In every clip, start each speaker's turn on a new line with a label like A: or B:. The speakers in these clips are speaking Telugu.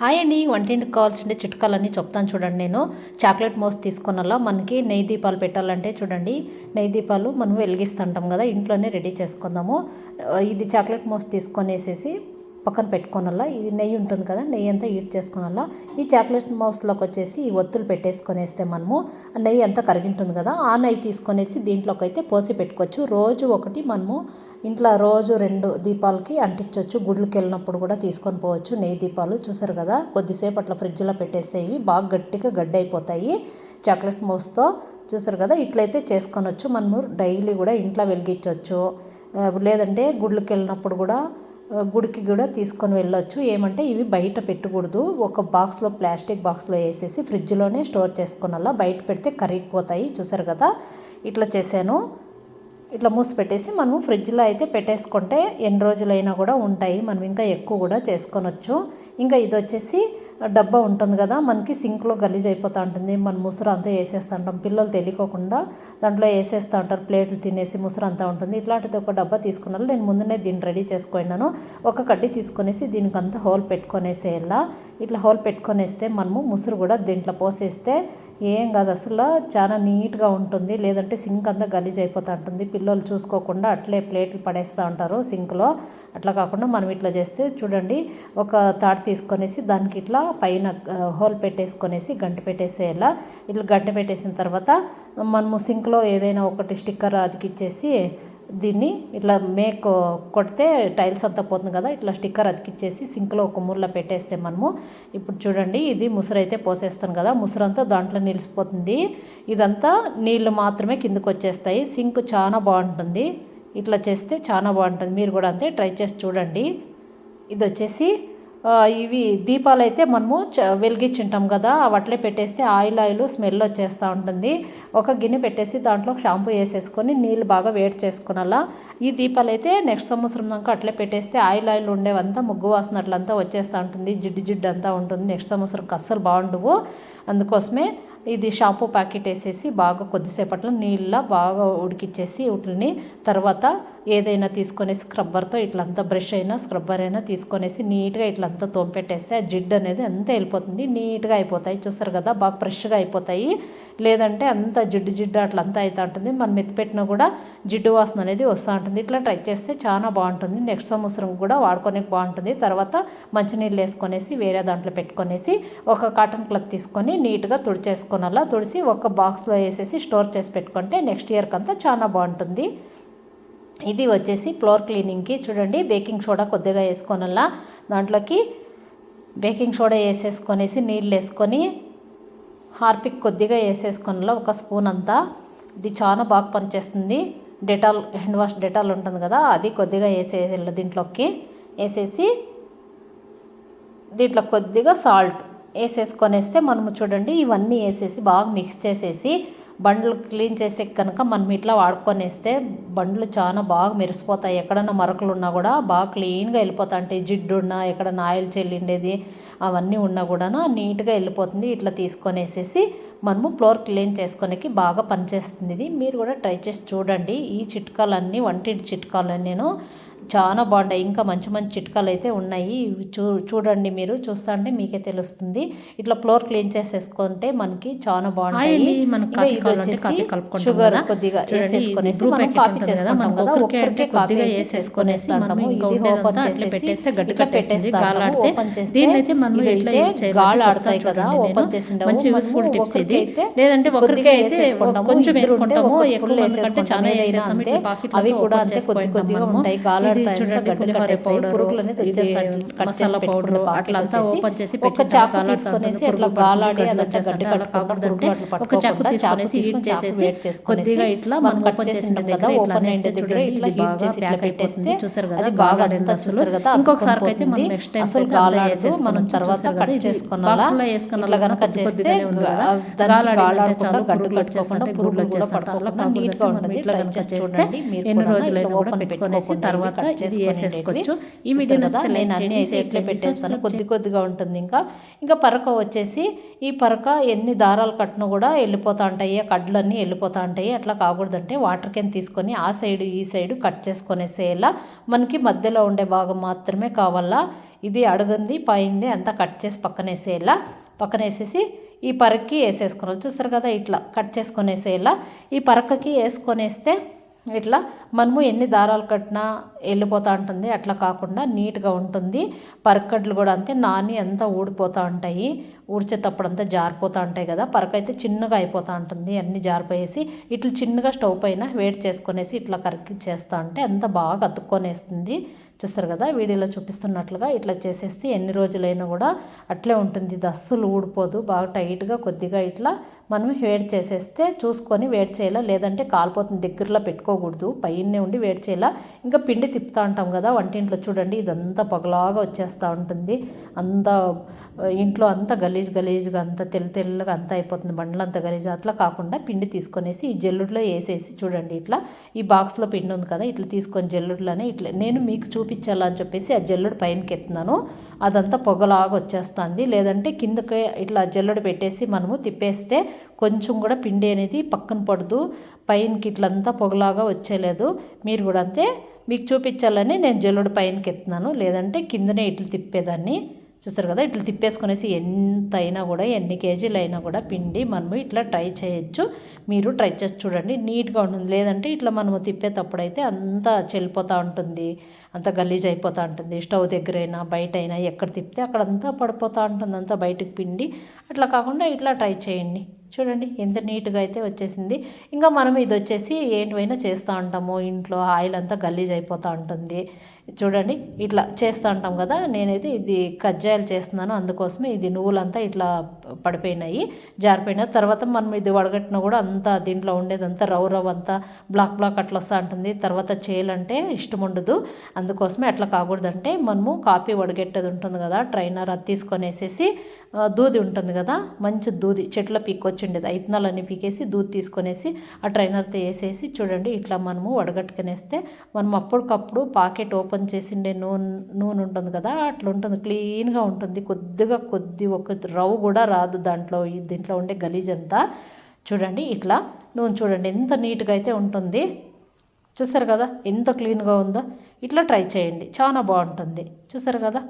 A: హాయ్ అండి వంటింటికి కావాల్సిన చిట్కాలన్నీ చెప్తాను చూడండి నేను. చాక్లెట్ మోస్ తీసుకున్నలా మనకి నెయ్యి దీపాలు పెట్టాలంటే చూడండి నెయ్యి దీపాలు మనం వెలిగిస్తుంటాం కదా ఇంట్లోనే రెడీ చేసుకుందాము. ఇది చాక్లెట్ మోస్ తీసుకొనేసేసి పక్కన పెట్టుకోనల్లా ఇది నెయ్యి ఉంటుంది కదా నెయ్యి అంతా హీట్ చేసుకోనల్లా ఈ చాక్లెట్ మౌస్లోకి వచ్చేసి ఈ ఒత్తులు పెట్టేసుకొనేస్తే మనము ఆ నెయ్యి అంతా కరిగింటుంది కదా ఆ నెయ్యి తీసుకొనేసి దీంట్లోకి అయితే పోసి పెట్టుకోవచ్చు. రోజు ఒకటి మనము ఇంట్లో రోజు రెండు దీపాలకి అంటించవచ్చు గుడ్లకి వెళ్ళినప్పుడు కూడా తీసుకొని పోవచ్చు నెయ్యి దీపాలు. చూసారు కదా కొద్దిసేపు అట్లా ఫ్రిడ్జ్లో పెట్టేస్తే ఇవి బాగా గట్టిగా గడ్డైపోతాయి. చాక్లెట్ మౌస్తో చూసారు కదా ఇట్లయితే చేసుకొనవచ్చు మనము డైలీ కూడా ఇంట్లో వెలిగించవచ్చు లేదంటే గుడ్లకి వెళ్ళినప్పుడు కూడా గుడికి కూడా తీసుకొని వెళ్ళొచ్చు. ఏమంటే ఇవి బయట పెట్టకూడదు. ఒక బాక్స్లో ప్లాస్టిక్ బాక్స్లో వేసేసి ఫ్రిడ్జ్లోనే స్టోర్ చేసుకున్నలా బయట పెడితే కరిగిపోతాయి. చూసారు కదా? ఇట్లా చేశాను. ఇట్లా మూసి పెట్టేసి మనం ఫ్రిడ్జ్లో అయితే పెట్టేసుకుంటే ఎన్ని రోజులైనా కూడా ఉంటాయి. మనం ఇంకా ఎక్కువ కూడా చేసుకొనొచ్చు. ఇంకా ఇది వచ్చేసి డబ్బా ఉంటుంది కదా మనకి సింక్లో గలీజ్ అయిపోతూ ఉంటుంది. మన ముసురు అంతా వేసేస్తూ ఉంటాం. పిల్లలు తెలియకోకుండా దాంట్లో వేసేస్తూ ఉంటారు. ప్లేట్లు తినేసి ముసురు అంతా ఉంటుంది. ఇట్లాంటిది ఒక డబ్బా తీసుకున్నాను. నేను ముందునే దీన్ని రెడీ చేసుకున్నాను. ఒక కడ్డీ తీసుకొనేసి దీనికి అంతా హోల్ పెట్టుకొనేసేలా ఇట్లా హోల్ పెట్టుకొనేస్తే మనము ముసురు కూడా దీంట్లో పోసేస్తే ఏం కాదు అసలు చాలా నీట్గా ఉంటుంది. లేదంటే సింక్ అంతా గలీజ్ అయిపోతూ ఉంటుంది. పిల్లలు చూసుకోకుండా అట్లే ప్లేట్లు పడేస్తూ ఉంటారు సింక్లో. అట్లా కాకుండా మనం ఇట్లా చేస్తే చూడండి ఒక తాడు తీసుకొనేసి దానికి ఇట్లా పైన హోల్ పెట్టేసుకొనేసి గంట పెట్టేసేలా. ఇట్లా గంట పెట్టేసిన తర్వాత మనము సింక్లో ఏదైనా ఒకటి స్టిక్కర్ అతికిచ్చేసి దీన్ని ఇట్లా మేక్ కొడితే టైల్స్ అంతా పోతుంది కదా ఇట్లా స్టిక్కర్ అతికిచ్చేసి సింక్లో ఒక మూరలో పెట్టేస్తే మనము. ఇప్పుడు చూడండి ఇది ముసురు అయితే పోసేస్తాను కదా ముసురు అంతా దాంట్లో నిలిచిపోతుంది ఇదంతా నీళ్ళు మాత్రమే కిందకు వచ్చేస్తాయి. సింక్ చాలా బాగుంటుంది. ఇట్లా చేస్తే చాలా బాగుంటుంది. మీరు కూడా అంతే ట్రై చేసి చూడండి. ఇది వచ్చేసి ఇవి దీపాలు అయితే మనము వెలిగించుంటాం కదా అట్లే పెట్టేస్తే ఆయిల్ ఆయిల్ స్మెల్ వచ్చేస్తూ ఉంటుంది. ఒక గిన్నె పెట్టేసి దాంట్లో షాంపూ వేసేసుకొని నీళ్ళు బాగా వేడి చేసుకునేలా. ఈ దీపాలు అయితే నెక్స్ట్ సంవత్సరం దాకా అట్లే పెట్టేస్తే ఆయిల్ ఆయిల్ ఉండేవంతా ముగ్గు వాసనట్లంతా వచ్చేస్తూ ఉంటుంది. జిడ్డు జిడ్డు అంతా ఉంటుంది. నెక్స్ట్ సంవత్సరంకి అస్సలు బాగుండవు. అందుకోసమే ఇది షాంపూ ప్యాకెట్ వేసేసి బాగా కొద్దిసేపట్లో నీళ్ళ బాగా ఉడికిచ్చేసి వీటిని తర్వాత ఏదైనా తీసుకొనేసి స్క్రబ్బర్తో ఇట్లంతా బ్రష్ అయినా స్క్రబ్బర్ అయినా తీసుకొనేసి నీట్గా ఇట్లంతా తోంపెట్టేస్తే ఆ జిడ్డు అనేది అంతా వెళ్ళిపోతుంది. నీట్గా అయిపోతాయి. చూస్తారు కదా బాగా ఫ్రెష్గా అయిపోతాయి. లేదంటే అంత జిడ్డు జిడ్డు అట్లా అంతా అవుతూ ఉంటుంది. మనం మెత్తిపెట్టినా కూడా జిడ్డు వాసన అనేది వస్తూ ఉంటుంది. ఇట్లా ట్రై చేస్తే చాలా బాగుంటుంది. నెక్స్ట్ సంవత్సరం కూడా వాడుకోనికి బాగుంటుంది. తర్వాత మంచినీళ్ళు వేసుకొనేసి వేరే దాంట్లో పెట్టుకొనేసి ఒక కాటన్ క్లాత్ తీసుకొని నీట్గా తుడిచేసుకున్నలా తుడిసి ఒక బాక్స్లో వేసేసి స్టోర్ చేసి పెట్టుకుంటే నెక్స్ట్ ఇయర్కి అంతా చాలా బాగుంటుంది. ఇది వచ్చేసి ఫ్లోర్ క్లీనింగ్కి చూడండి బేకింగ్ సోడా కొద్దిగా వేసుకోనల్లా. దాంట్లోకి బేకింగ్ సోడా వేసేసుకొనేసి నీళ్ళు వేసుకొని హార్పిక్ కొద్దిగా వేసేసుకునిలా ఒక స్పూన్ అంతా. ఇది చాలా బాగా పనిచేస్తుంది. డెటాల్ హ్యాండ్ వాష్ డెటాల్ ఉంటుంది కదా అది కొద్దిగా వేసేయాలి దీంట్లోకి. వేసేసి దీంట్లో కొద్దిగా సాల్ట్ వేసేసుకొనేస్తే మనము చూడండి ఇవన్నీ వేసేసి బాగా మిక్స్ చేసేసి బండ్లు క్లీన్ చేసే కనుక మనం ఇట్లా వాడుకొనేస్తే బండ్లు చాలా బాగా మెరిసిపోతాయి. ఎక్కడన్నా మరకలు ఉన్నా కూడా బాగా క్లీన్గా వెళ్ళిపోతా అంటే జిడ్డు ఉన్నా ఎక్కడన్నా ఆయిల్ చెల్లిండేది అవన్నీ ఉన్నా కూడా నీట్గా వెళ్ళిపోతుంది. ఇట్లా తీసుకొనేసేసి మనము ఫ్లోర్ క్లీన్ చేసుకోనికి బాగా పనిచేస్తుంది. ఇది మీరు కూడా ట్రై చేసి చూడండి. ఈ చిట్కాలన్నీ వంటింటి చిట్కాలన్నీ నేను చాలా బాగుంటాయి. ఇంకా మంచి మంచి చిట్కాలు అయితే ఉన్నాయి. చూ చూడండి మీరు చూస్తా అంటే మీకే తెలుస్తుంది. ఇట్లా ఫ్లోర్ క్లీన్ చేసేసుకుంటే మనకి చాలా బాగుంటాయి. షుగర్ కొద్దిగా చేసుకుంటాం కదా. ఒక్కరికే ఇది ఓపెన్ చేసేసి ఓపెన్ చేస్తే ఇదైతే గాలి ఆడతాయి కదా. ఓపెన్ చేసి మంచి యూస్ఫుల్ టిప్స్ ఇది. లేదంటే ఒకరికి అయితే కొంచెం వేసుకుంటాము. ఎక్కువ చాలా వేసేస్తాం. అవి కూడా అంతే కొద్ది కొద్దిగా ఉంటాయి. గాలి
B: మసాలా పౌడర్ అట్లా అంతా ఓపెన్ చేసి
A: ఒక చాకు తీసుకొనేసి అట్లా గాలాడి అదంతా గడ్డి
B: కాకూడదంటే ఒక చాకు తీసుకొనేసి హీట్ చేసేసి కొద్దిగా ఇట్లా మనం ఓపెన్ చేసిన దగ్గర ఓపెన్ అయిన దగ్గర ఇది బాగా ప్యాక్ అయిపోతుంది. చూసారు కదా బాగా అసలు ఇంకొకసారి అయితే మనం నెక్స్ట్ టైం
A: అసలు గాలాడదు మనం తర్వాత కట్ చేసుకున్నాలా
B: బాక్స్లో వేసుకున్న
A: కనుక
B: కొద్దిగానే ఉంది? కదా గాలాడి చాలు పురుగులు వచ్చేస్తుంటే పురుగులు వచ్చేస్తుంటే నీట్గా ఉంటుంది ఇట్లా కనుక చేస్తే ఎన్ని రోజులైనా కూడా పెట్టుకొనేసి తర్వాత ఇది వేసేసుకోవచ్చు. ఈ వీడియో
A: కదా నేను అన్ని అయితే ఇట్లా పెట్టేస్తాను. కొద్ది కొద్దిగా ఉంటుంది ఇంకా. ఇంకా పరక వచ్చేసి ఈ పరక ఎన్ని దారాలు కట్టినా కూడా వెళ్ళిపోతూ ఉంటాయి కడ్లన్నీ వెళ్ళిపోతూ ఉంటాయి. అట్లా కాకూడదంటే వాటర్ క్యాన్ తీసుకొని ఆ సైడ్ ఈ సైడ్ కట్ చేసుకొనేసేలా మనకి మధ్యలో ఉండే భాగం మాత్రమే కావాలా. ఇది అడుగుంది పైంది అంతా కట్ చేసి పక్కన వేసేయాల పక్కన వేసేసి ఈ పరక్కి వేసేసుకోవాలి చూస్తారు కదా ఇట్లా కట్ చేసుకొని వేసేయాల ఈ పరకకి వేసుకొని వేస్తే ఇట్లా మనము ఎన్ని దారాలు కట్టినా వెళ్ళిపోతూ ఉంటుంది. అట్లా కాకుండా నీట్గా ఉంటుంది. పరకడ్లు కూడా అంతే నాని అంతా ఊడిపోతూ ఉంటాయి. ఊడ్చేటప్పుడు అంతా జారిపోతూ ఉంటాయి కదా. పరక అయితే చిన్నగా అయిపోతూ ఉంటుంది. అన్నీ జారిపోయేసి ఇట్లా చిన్నగా స్టవ్ పైన వేడి చేసుకునేసి ఇట్లా కరికి చేస్తూ ఉంటే అంత బాగా అతుక్కొనేస్తుంది. చూస్తారు కదా వీడియోలో చూపిస్తున్నట్లుగా ఇట్లా చేసేస్తే ఎన్ని రోజులైనా కూడా అట్లే ఉంటుంది. ఇది అస్సలు ఊడిపోదు. బాగా టైట్గా కొద్దిగా ఇట్లా మనం వేడి చేసేస్తే చూసుకొని వేడి చేయాలా? లేదంటే కాలిపోతుంది దగ్గరలో పెట్టుకోకూడదు. పైనే ఉండి వేడి చేయాలా? ఇంకా పిండి తిప్పుతూ ఉంటాం కదా వంటింట్లో చూడండి ఇదంతా పొగలాగా వచ్చేస్తూ ఉంటుంది. అంతా ఇంట్లో అంతా గలీజ్ గలీజ్గా అంతా తెల్ల తెల్లగా అంతా అయిపోతుంది. బండ్లు అంతా గలీజ్. అట్లా కాకుండా పిండి తీసుకొనేసి ఈ జల్లుడిలో వేసేసి చూడండి ఇట్లా. ఈ బాక్స్లో పిండి ఉంది కదా ఇట్లా తీసుకొని జల్లుడిలోనే ఇట్లా. నేను మీకు చూపించాలని చెప్పేసి ఆ జల్లుడు పైనకి ఎత్తున్నాను. అదంతా పొగలాగా వచ్చేస్తుంది. లేదంటే కిందకి ఇట్లా జల్లుడు పెట్టేసి మనము తిప్పేస్తే కొంచెం కూడా పిండి అనేది పక్కన పడదు. పైనకి ఇట్లంతా పొగలాగా వచ్చేలేదు మీరు కూడా అంతే. మీకు చూపించాలని నేను జల్లుడు పైనకి ఎత్తున్నాను. లేదంటే కిందనే ఇట్లు తిప్పేదాన్ని. చూస్తారు కదా ఇట్లా తిప్పేసుకునేసి ఎంత అయినా కూడా ఎన్ని కేజీలు అయినా కూడా పిండి మనము ఇట్లా ట్రై చేయొచ్చు. మీరు ట్రై చేసి చూడండి. నీట్గా ఉంటుంది. లేదంటే ఇట్లా మనము తిప్పేటప్పుడు అయితే అంతా చెల్లిపోతూ ఉంటుంది. అంత గలీజ్ అయిపోతూ ఉంటుంది. స్టవ్ దగ్గరైనా బయట అయినా ఎక్కడ తిప్పితే అక్కడ అంతా పడిపోతూ ఉంటుంది. అంతా బయటకు పిండి. అట్లా కాకుండా ఇట్లా ట్రై చేయండి. చూడండి ఎంత నీట్గా అయితే వచ్చేసింది. ఇంకా మనం ఇది వచ్చేసి ఏంటివైనా చేస్తూ ఉంటాము. ఇంట్లో ఆయిల్ అంతా గలీజ్ అయిపోతూ ఉంటుంది. చూడండి ఇట్లా చేస్తూ ఉంటాం కదా. నేనైతే ఇది కజ్జాయాలు చేస్తున్నాను. అందుకోసమే ఇది నువ్వులంతా ఇట్లా పడిపోయినాయి జారిపోయిన. తర్వాత మనం ఇది వడగట్టినా కూడా అంతా దీంట్లో ఉండేదంతా రవ్ రవ్ అంతా బ్లాక్ బ్లాక్ అట్లా వస్తూ ఉంటుంది. తర్వాత చేయాలంటే ఇష్టం ఉండదు. అందుకోసమే అట్లా కాకూడదంటే మనము కాపీ వడగట్టేది ఉంటుంది కదా ట్రైనర్ అది తీసుకొని వేసేసి దూది ఉంటుంది కదా మంచి దూది చెట్ల పీక్కొచ్చిండేది ఐతనాలన్నీ పీకేసి దూది తీసుకొనేసి ఆ ట్రైనర్తో వేసేసి చూడండి ఇట్లా మనము వడగట్టుకునేస్తే మనం అప్పటికప్పుడు పాకెట్ ఓపెన్ చేసిండే నూనె నూనె ఉంటుంది కదా అట్లా ఉంటుంది క్లీన్గా ఉంటుంది. కొద్దిగా కొద్ది ఒక రవ్వు కూడా రాదు దాంట్లో దీంట్లో ఉండే గలీజ్ అంతా. చూడండి ఇట్లా నూనె చూడండి ఎంత నీట్గా అయితే ఉంటుంది. చూసారు కదా ఎంత క్లీన్గా ఉందో. ఇట్లా ట్రై చేయండి చాలా బాగుంటుంది. చూసారు కదా?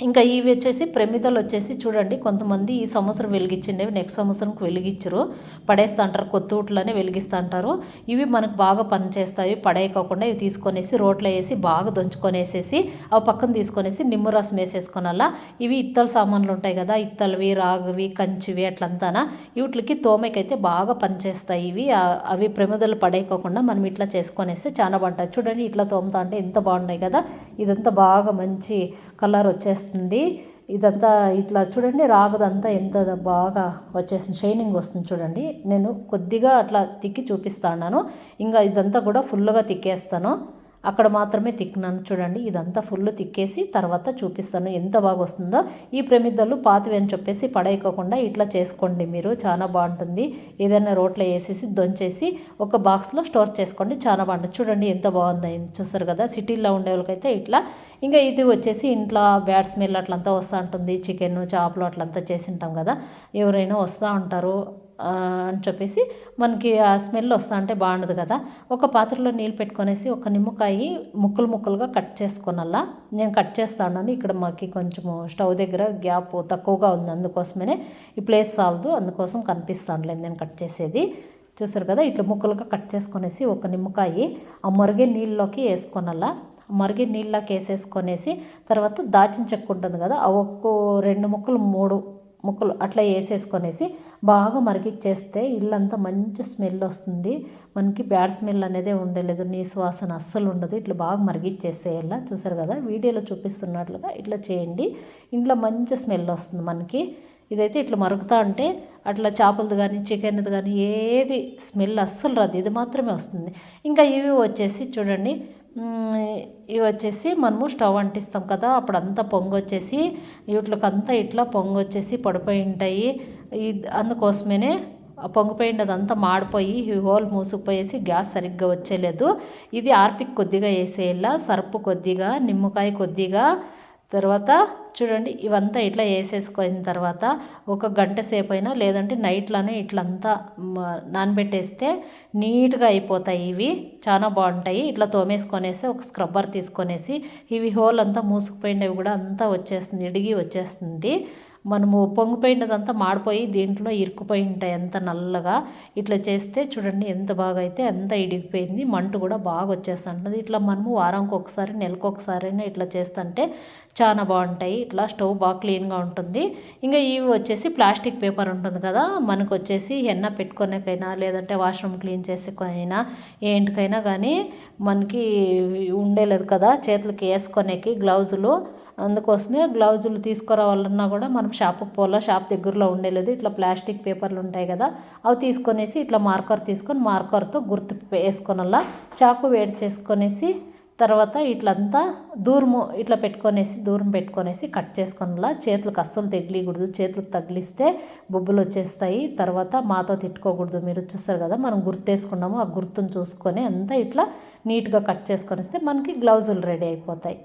A: ఇంకా ఇవి వచ్చేసి ప్రమిదలు వచ్చేసి చూడండి కొంతమంది ఈ సంవత్సరం వెలిగించిండేవి నెక్స్ట్ సంవత్సరంకి వెలిగించరు. పడేస్తా అంటారు కొత్త వెలిగిస్తూ అంటారు. ఇవి మనకు బాగా పనిచేస్తాయి పడేయకోకుండా ఇవి తీసుకొనేసి రోట్లో వేసి బాగా దంచుకొనేసేసి అవి పక్కన తీసుకొనేసి నిమ్మరసం రసం ఇవి ఇత్తల సామాన్లు ఉంటాయి కదా ఇత్తలవి రాగవి కంచివి అట్లంతానా వీటికి తోమకైతే బాగా పనిచేస్తాయి ఇవి. అవి ప్రమిదలు పడేయకోకుండా మనం ఇట్లా చేసుకొనేస్తే చాలా బాగుంటాయి. చూడండి ఇట్లా తోముతా అంటే ఎంత బాగున్నాయి కదా ఇదంతా బాగా మంచి కలర్ వచ్చేస్తుంది. ఇదంతా ఇట్లా చూడండి రాగదంతా ఎంత బాగా వచ్చేసింది షైనింగ్ వస్తుంది చూడండి. నేను కొద్దిగా అట్లా తిక్కి చూపిస్తాను ఇంకా ఇదంతా కూడా ఫుల్గా తిక్కేస్తాను. అక్కడ మాత్రమే తిక్కినాను. చూడండి ఇదంతా ఫుల్ తిక్కేసి తర్వాత చూపిస్తాను ఎంత బాగా వస్తుందో ఈ ప్రమిద్దలు పాతవి అని చెప్పేసి పడేయకోకుండా ఇట్లా చేసుకోండి మీరు. చాలా బాగుంటుంది. ఏదైనా రోట్లో వేసేసి దొంచేసి ఒక బాక్స్లో స్టోర్ చేసుకోండి. చాలా బాగుంటుంది. చూడండి ఎంత బాగుంది. చూస్తారు కదా సిటీలో ఉండే వాళ్ళకైతే ఇట్లా. ఇంకా ఇది వచ్చేసి ఇంట్లో బ్యాడ్ స్మెల్ అట్లంతా వస్తూ ఉంటుంది. చికెన్ చేపలు అట్లంతా చేసి ఉంటాం కదా. ఎవరైనా వస్తూ ఉంటారు. అని చెప్పేసి మనకి ఆ స్మెల్ వస్తా అంటే బాగుండదు కదా. ఒక పాత్రలో నీళ్ళు పెట్టుకొనేసి ఒక నిమ్మకాయ ముక్కలు ముక్కలుగా కట్ చేసుకోనల్లా. నేను కట్ చేస్తాను ఇక్కడ మాకు కొంచెము స్టవ్ దగ్గర గ్యాప్ తక్కువగా ఉంది. అందుకోసమే ఈ ప్లేస్ సాల్దు. అందుకోసం కనిపిస్తానులేదు నేను కట్ చేసేది. చూసారు కదా ఇట్లా ముక్కలుగా కట్ చేసుకొనేసి ఒక నిమ్మకాయ ఆ మరిగే నీళ్ళలోకి వేసుకోనల్లా. మరిగి నీళ్ళకి వేసేసుకొనేసి తర్వాత దాచిన చెక్క ఉంటుంది కదా ఆ ఒక్కో రెండు ముక్కలు మూడు ముక్కలు అట్లా వేసేసుకొనేసి బాగా మరిగిచ్చేస్తే ఇల్లంతా మంచి స్మెల్ వస్తుంది. మనకి బ్యాడ్ స్మెల్ అనేది ఉండలేదు. నీ సువాసన అస్సలు ఉండదు. ఇట్లా బాగా మరిగిచ్చేసేయాల? చూసారు కదా? వీడియోలో చూపిస్తున్నట్లుగా ఇట్లా చేయండి. ఇంట్లో మంచి స్మెల్ వస్తుంది మనకి. ఇదైతే ఇట్లా మరుగుతా ఉంటే అట్లా చేపలది కానీ చికెన్ది కానీ ఏది స్మెల్ అస్సలు రాదు. ఇది మాత్రమే వస్తుంది. ఇంకా ఇవి వచ్చేసి చూడండి. ఇవి వచ్చేసి మనము స్టవ్ అంటిస్తాం కదా అప్పుడు అంతా పొంగొచ్చేసి వీటికి అంతా ఇట్లా పొంగొచ్చేసి పడిపోయి ఉంటాయి. అందుకోసమే పొంగిపోయినది అంతా మాడిపోయి హోల్ మూసుకుపోయేసి గ్యాస్ సరిగ్గా వచ్చేయలేదు. ఇది ఆర్పిక్ కొద్దిగా వేసేయాల సర్పు కొద్దిగా నిమ్మకాయ కొద్దిగా తర్వాత చూడండి ఇవంతా ఇట్లా వేసేసుకున్న తర్వాత ఒక గంట సేపు అయినా లేదంటే నైట్లోనే ఇట్లంతా నానబెట్టేస్తే నీట్గా అయిపోతాయి ఇవి. చాలా బాగుంటాయి. ఇట్లా తోమేసుకొనేసి ఒక స్క్రబ్బర్ తీసుకొనేసి ఇవి హోల్ అంతా మూసుకుపోయినవి కూడా అంతా వచ్చేస్తుంది ఇడిగి వచ్చేస్తుంది. మనము పొంగిపోయినదంతా మాడిపోయి దీంట్లో ఇరుక్కుపోయి ఉంటాయి ఎంత నల్లగా. ఇట్లా చేస్తే చూడండి ఎంత బాగా అయితే అంత ఇడిగిపోయింది. మంటు కూడా బాగా వచ్చేస్తుంటుంది. ఇట్లా మనము వారానికి ఒకసారి నెలకు ఒకసారైనా ఇట్లా చేస్తుంటే చాలా బాగుంటాయి. ఇట్లా స్టవ్ బాగా క్లీన్గా ఉంటుంది. ఇంకా ఇవి వచ్చేసి ప్లాస్టిక్ పేపర్ ఉంటుంది కదా. మనకు వచ్చేసి ఎన్న పెట్టుకోనేకైనా లేదంటే వాష్రూమ్ క్లీన్ చేసేకైనా ఏంటికైనా కానీ మనకి ఉండేలేదు కదా. చేతులకి వేసుకొనేకి గ్లౌజులు అందుకోసమే గ్లౌజులు తీసుకురావాలన్నా కూడా మనం షాప్ పోలా షాప్ దగ్గరలో ఉండేలేదు. ఇట్లా ప్లాస్టిక్ పేపర్లు ఉంటాయి కదా అవి తీసుకొనేసి ఇట్లా మార్కర్ తీసుకొని మార్కర్తో గుర్తు వేసుకొనల్లా చాకు వేడి చేసుకొనేసి తర్వాత ఇట్లంతా దూరము ఇట్లా పెట్టుకొనేసి దూరం పెట్టుకొనేసి కట్ చేసుకొనలా చేతులకు అస్సలు తగిలియకూడదు. చేతులకు తగిలిస్తే బొబ్బులు వచ్చేస్తాయి. తర్వాత మాతో తిట్టుకోకూడదు. మీరు చూస్తారు కదా మనం గుర్తేసుకున్నాము ఆ గుర్తును చూసుకొని అంతా ఇట్లా నీట్గా కట్ చేసుకొనిస్తే మనకి గ్లౌజులు రెడీ అయిపోతాయి.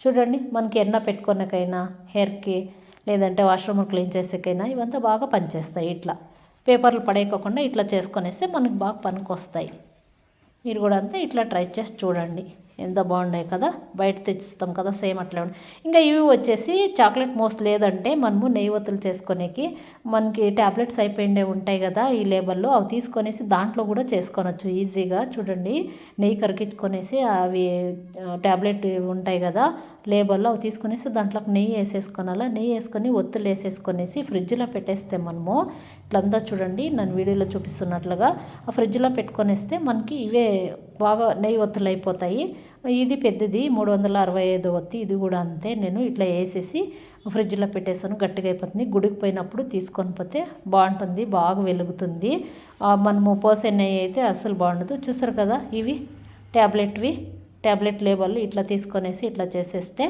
A: చూడండి మనకి ఎన్న పెట్టుకోనకైనా హెయిర్కి లేదంటే వాష్రూమ్ క్లీన్ చేసేకైనా ఇవంతా బాగా పనిచేస్తాయి ఇట్లా. పేపర్లు పడేయకోకుండా ఇట్లా చేసుకొనేస్తే మనకు బాగా పనికి వస్తాయి మీరు కూడా అంతా ఇట్లా ట్రై చేసి చూడండి. ఎంత బాగున్నాయి కదా బయట తెచ్చిస్తాం కదా సేమ్ అట్లా ఇంకా ఇవి వచ్చేసి చాక్లెట్ మోస్ లేదంటే మనము నెయ్యి ఒత్తులు చేసుకునేకి మనకి ట్యాబ్లెట్స్ అయిపోయిండే ఉంటాయి కదా ఈ లేబల్లో అవి తీసుకొనేసి దాంట్లో కూడా చేసుకోనొచ్చు. ఈజీగా చూడండి. నెయ్యి కరిగించుకొనేసి అవి ట్యాబ్లెట్ ఉంటాయి కదా లేబర్లో అవి తీసుకొనేసి దాంట్లోకి నెయ్యి వేసేసుకోనాలా? నెయ్యి వేసుకొని ఒత్తులు వేసేసుకొనేసి ఫ్రిడ్జ్లో పెట్టేస్తే మనము ఇట్లంతా చూడండి నన్ను వీడియోలో చూపిస్తున్నట్లుగా ఆ ఫ్రిడ్జ్లో పెట్టుకొనేస్తే మనకి ఇవే బాగా నెయ్యి ఒత్తులు అయిపోతాయి. ఇది పెద్దది మూడు వందల అరవై ఐదు వత్తి ఇది కూడా అంతే. నేను ఇట్లా వేసేసి ఫ్రిడ్జ్లో పెట్టేసాను గట్టిగా అయిపోతుంది. గుడికి పోయినప్పుడు తీసుకొని పోతే బాగుంటుంది బాగా వెలుగుతుంది. మనము పోసే నెయ్యి అయితే అస్సలు బాగుండదు. చూసారు కదా ఇవి ట్యాబ్లెట్వి ట్యాబ్లెట్ లేబుల్ ఇట్లా తీసుకొనేసి ఇట్లా చేసేస్తే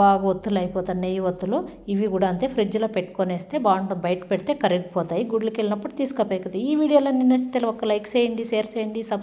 A: బాగా ఒత్తులు అయిపోతాయి నెయ్యి ఒత్తులు. ఇవి కూడా అంతే ఫ్రిడ్జ్లో పెట్టుకొనేస్తే బాగుంటుంది. బయట పెడితే కరిగిపోతాయి. గుడ్లకి వెళ్ళినప్పుడు తీసుకుపోయి ఈ వీడియోలో నిన్న నచ్చితే ఒక లైక్ చేయండి షేర్ చేయండి సబ్స్క్రైబ్